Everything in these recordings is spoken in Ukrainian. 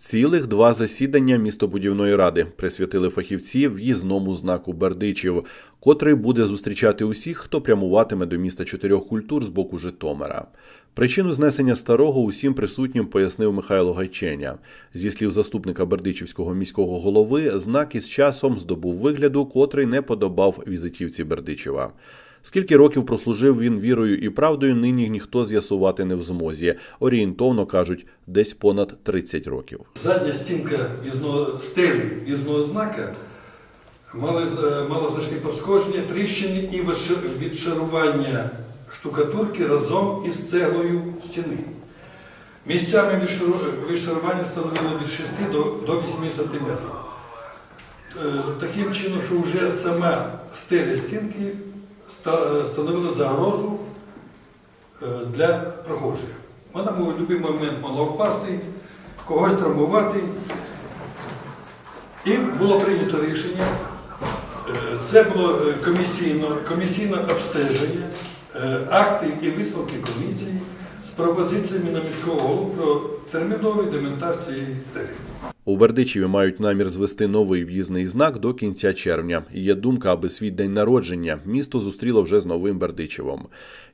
Цілих два засідання містобудівної ради присвятили фахівці в'їзному знаку Бердичів, котрий буде зустрічати усіх, хто прямуватиме до міста чотирьох культур з боку Житомира. Причину знесення старого усім присутнім пояснив Михайло Гайченя. Зі слів заступника Бердичівського міського голови, знак із часом здобув вигляду, котрий не подобав візитівці Бердичева. Скільки років прослужив він вірою і правдою, нині ніхто з'ясувати не в змозі. Орієнтовно кажуть, десь понад 30 років. Задня стінка стелі в'їзного знака мала значні пошкодження, тріщини і відшарування штукатурки разом із цеглою стіни. Місцями вишарування становило від 6 до, до 8 см. Таким чином, що вже сама стеля стінки становила загрозу е, для прохожих. Вона в будь-який момент могла впасти, когось травмувати. І було прийнято рішення. е, Це було е, комісійно, комісійне обстеження, е, акти і висновки комісії з пропозиціями на міського голову про терміновий демонтаж цієї стелі. У Бердичеві мають намір звести новий в'їзний знак до кінця червня. І Є думка, аби свій день народження місто зустріло вже з новим Бердичевом.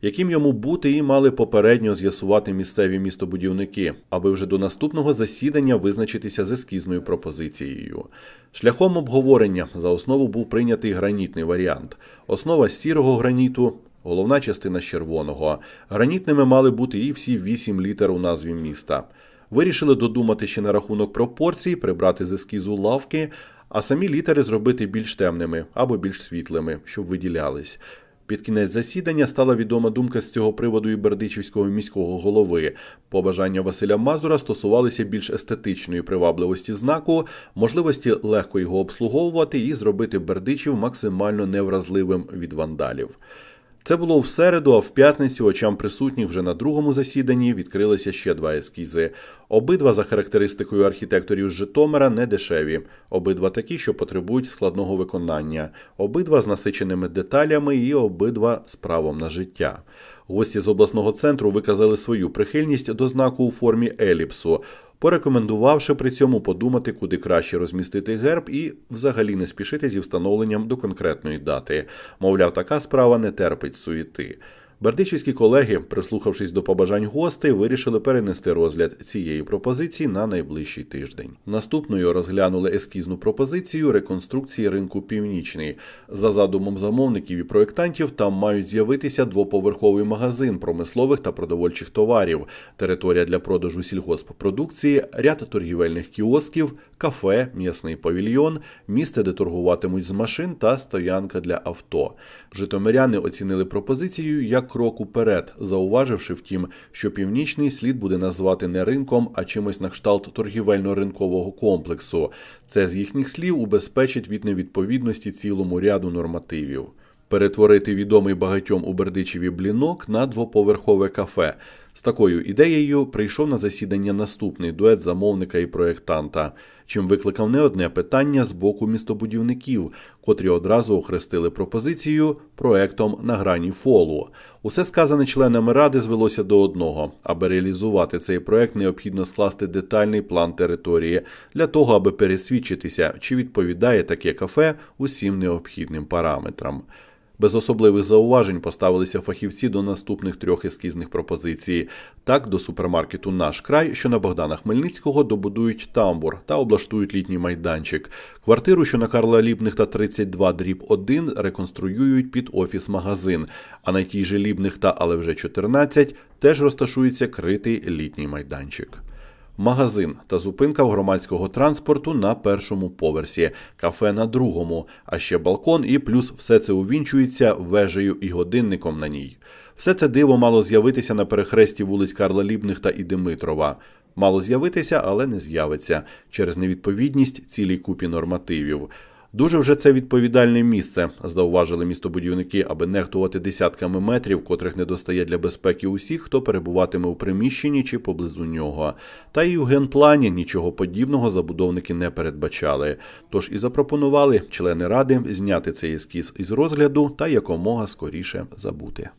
Яким йому бути, і мали попередньо з'ясувати місцеві містобудівники, аби вже до наступного засідання визначитися з ескізною пропозицією. Шляхом обговорення за основу був прийнятий гранітний варіант. Основа сірого граніту. Головна частина з червоного. Гранітними мали бути і всі вісім літер у назві міста. Вирішили додумати ще на рахунок пропорцій, прибрати з ескізу лавки, а самі літери зробити більш темними або більш світлими, щоб виділялись. Під кінець засідання стала відома думка з цього приводу і Бердичівського міського голови. Побажання Василя Мазура стосувалися більш естетичної привабливості знаку, можливості легко його обслуговувати і зробити Бердичів максимально невразливим від вандалів. Це було в середу, а в п'ятницю очам присутніх вже на другому засіданні відкрилися ще два ескізи. Обидва за характеристикою архітекторів з Житомира не дешеві, обидва такі, що потребують складного виконання, обидва з насиченими деталями і обидва з правом на життя. Гості з обласного центру виказали свою прихильність до знаку у формі еліпсу, порекомендувавши при цьому подумати, куди краще розмістити герб і взагалі не спішити зі встановленням до конкретної дати. Мовляв, така справа не терпить суєти. Бердичівські колеги, прислухавшись до побажань гостей, вирішили перенести розгляд цієї пропозиції на найближчий тиждень. Наступною розглянули ескізну пропозицію реконструкції ринку Північний. За задумом замовників і проєктантів, там мають з'явитися двоповерховий магазин промислових та продовольчих товарів, територія для продажу сільгосппродукції, ряд торгівельних кіосків, кафе, м'ясний павільйон, місце, де торгуватимуть з машин та стоянка для авто. Житомиряни оцінили пропозицію як крок уперед, зауваживши втім, що північний слід буде назвати не ринком, а чимось на кшталт торгівельно-ринкового комплексу. Це з їхніх слів убезпечить від невідповідності цілому ряду нормативів. Перетворити відомий багатьом у Бердичеві блінок на двоповерхове кафе. З такою ідеєю прийшов на засідання наступний дует замовника і проєктанта, чим викликав не одне питання з боку містобудівників, котрі одразу охрестили пропозицію проектом на грані фолу. Усе сказане членами ради звелося до одного: аби реалізувати цей проект, необхідно скласти детальний план території для того, аби пересвідчитися, чи відповідає таке кафе усім необхідним параметрам. Без особливих зауважень поставилися фахівці до наступних трьох ескізних пропозицій. Так, до супермаркету Наш край, що на Богдана Хмельницького, добудують тамбур та облаштують літній майданчик. Квартиру, що на Карла Лібних та 32 дріб 1, реконструюють під офіс-магазин. А на тій же Лібних та але вже 14 теж розташується критий літній майданчик. Магазин та зупинка в громадського транспорту на першому поверсі, кафе на другому, а ще балкон, і плюс все це увінчується вежею і годинником на ній. Все це диво мало з'явитися на перехресті вулиць Карла Лібних та і Димитрова. Мало з'явитися, але не з'явиться через невідповідність цілій купі нормативів. Дуже вже це відповідальне місце, зауважили містобудівники, аби нехтувати десятками метрів, котрих не достає для безпеки усіх, хто перебуватиме у приміщенні чи поблизу нього. Та й у генплані нічого подібного забудовники не передбачали. Тож і запропонували члени ради зняти цей ескіз із розгляду та якомога скоріше забути.